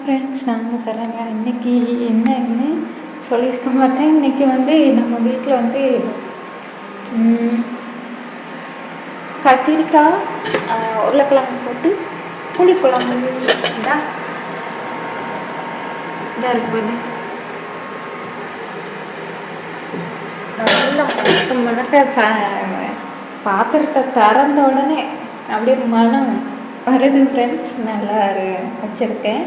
Friends நாங்கள் சரண்யா. இன்னைக்கு என்னன்னு சொல்லியிருக்க மாட்டேன். இன்னைக்கு வந்து நம்ம வீட்டில் வந்து கத்திரிக்காய் உருளைக்கிழங்கு போட்டு புளி குழம்பு இதா இருக்கு பாரு நல்ல மணக்க மணக்க பாத்திரத்தை திறந்த உடனே அப்படியே மனம் வருது ஃப்ரெண்ட்ஸ் நல்லா வச்சுருக்கேன்.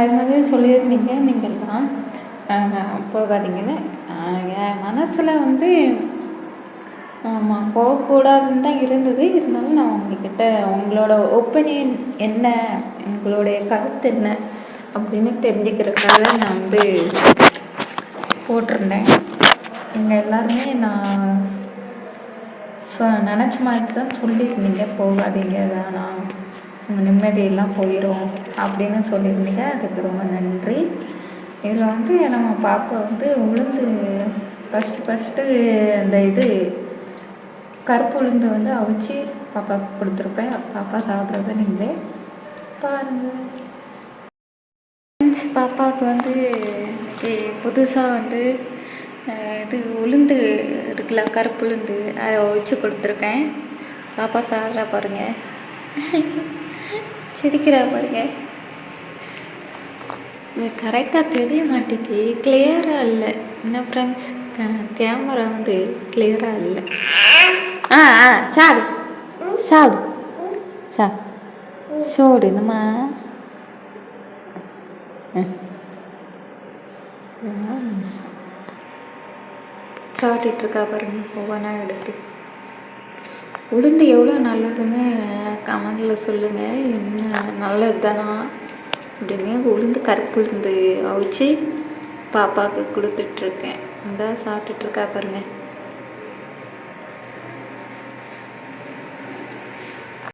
அது மாதிரி சொல்லியிருந்தீங்க நீங்கள்லாம். போகாதீங்கன்னு. என் மனசில் வந்து ஆமாம் போகக்கூடாதுன்னு தான் இருந்தது. இருந்தாலும் நான் உங்ககிட்ட உங்களோட ஒப்பீனியன் என்ன உங்களுடைய கருத்து என்ன அப்படின்னு தெரிஞ்சுக்கிறதுக்காக நான் வந்து போட்டிருந்தேன். நீங்கள் எல்லாருமே நான் ஸோ நினச்ச மாதிரி தான் சொல்லியிருந்தீங்க. போகாதீங்க வேணாம். உங்கள் நிம்மதியெல்லாம் போயிடும் அப்படின்னு சொல்லியிருந்தீங்க. அதுக்கு ரொம்ப நன்றி. இதில் வந்து நம்ம பாப்பா வந்து உளுந்து ஃபஸ்ட்டு ஃபஸ்ட்டு அந்த இது கருப்பு உளுந்து வந்து அவிச்சு பாப்பாவுக்கு கொடுத்துருப்பேன். பாப்பா சாப்பிட்றத நீங்களே பாருங்கள் ஃப்ரெண்ட்ஸ் பாப்பாவுக்கு வந்து புதுசாக வந்து இது உளுந்து இருக்குல்ல கருப்பு உளுந்து அதை வச்சு கொடுத்துருக்கேன். பாப்பா சாப்பிட்றா பாருங்கள் சிரிக்கிறா பாருங்க. இது கரெக்டாக தெரிய மாட்டேங்குது. கிளியராக இல்லை. என்ன ஃப்ரெண்ட்ஸ் கேமரா வந்து கிளியராக இல்லை. ஆ ஆ சாடு. சாடு. சா சோடு என்னம்மா? சாப்பிட்டுட்டு பாருங்க. ஒவ்வொன்றா எடுத்து. உளுந்து எவ்வளோ நல்லதுன்னு கமெண்டில் சொல்லுங்கள் என்ன நல்லது தானா? அப்படின்னு உளுந்து கருப்பு உளுந்து அவிச்சு பாப்பாவுக்கு கொடுத்துட்ருக்கேன் இந்தா சாப்பிட்டுட்ருக்கா பாருங்கள்